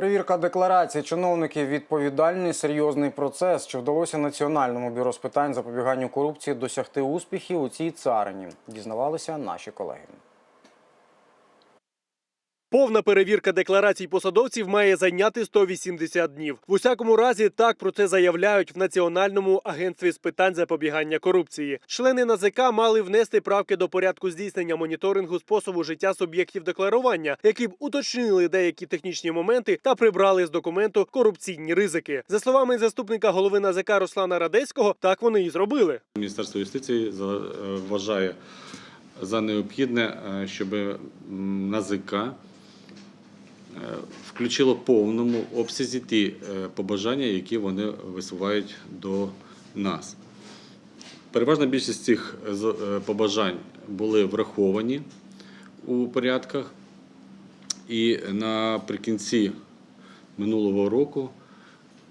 Перевірка декларації чиновників відповідальний серйозний процес. Чи вдалося Національному бюро з питань запобіганню корупції досягти успіхів у цій царині? Дізнавалися наші колеги. Повна перевірка декларацій посадовців має зайняти 180 днів. В усякому разі, так про це заявляють в Національному агентстві з питань запобігання корупції. Члени НАЗК мали внести правки до порядку здійснення моніторингу способу життя суб'єктів декларування, які б уточнили деякі технічні моменти та прибрали з документу корупційні ризики. За словами заступника голови НАЗК Руслана Радецького, так вони і зробили. Міністерство юстиції е, вважає за необхідне, е, щоб НАЗК включило в повному обсязі ті е, побажання, які вони висувають до нас. Переважна більшість цих е, побажань були враховані у порядках, і наприкінці минулого року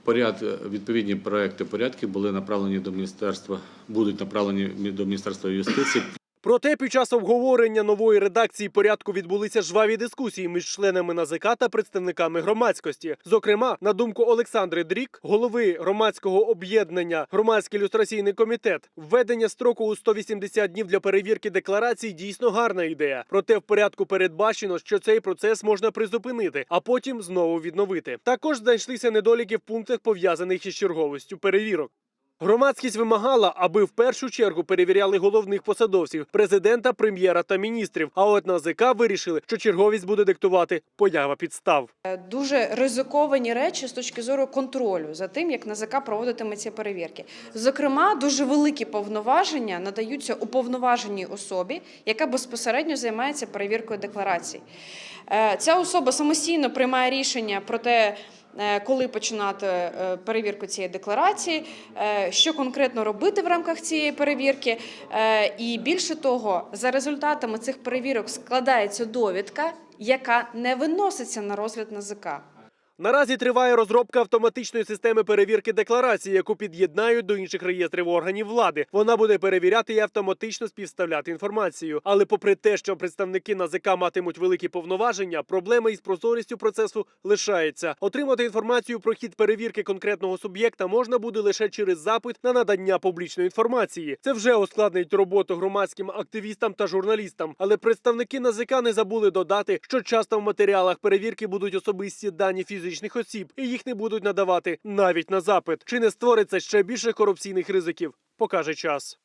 Поряд, відповідні проекти порядків були направлені до міністерства, будуть направлені до міністерства юстиції. Проте під час обговорення нової редакції порядку відбулися жваві дискусії між членами НАЗК та представниками громадськості. Зокрема, на думку Олександри Дрік, голови громадського об'єднання Громадський люстраційний комітет, введення строку у 180 днів для перевірки декларацій дійсно гарна ідея. Проте в порядку передбачено, що цей процес можна призупинити, а потім знову відновити. Також знайшлися недоліки в пунктах пов'язаних із черговістю перевірок. Громадськість вимагала, аби в першу чергу перевіряли головних посадовців президента, прем'єра та міністрів. А от НАЗК вирішили, що черговість буде диктувати поява підстав. Е, дуже ризиковані речі з точки зору контролю за тим, як НАЗК проводитиме ці перевірки. Зокрема, дуже великі повноваження надаються уповноваженій особі, яка безпосередньо займається перевіркою декларацій. Е, Ця особа самостійно приймає рішення про те. Е, Коли починати е, перевірку цієї декларації, е, що конкретно робити в рамках цієї перевірки, і більше того, за результатами цих перевірок складається довідка, яка не виноситься на розгляд НАЗК. Наразі триває розробка автоматичної системи перевірки декларації, яку під'єднають до інших реєстрів органів влади. Вона буде перевіряти і автоматично співставляти інформацію. Але, попри те, що представники НАЗК матимуть великі повноваження, проблема із прозорістю процесу лишається. Отримати інформацію про хід перевірки конкретного суб'єкта можна буде лише через запит на надання публічної інформації. Це вже ускладнить роботу громадським активістам та журналістам. Але представники НАЗК не забули додати, що часто в матеріалах перевірки будуть особисті дані фізичних осіб, і їх не будуть надавати навіть на запит. Чи не створиться ще більше корупційних ризиків? Покаже час.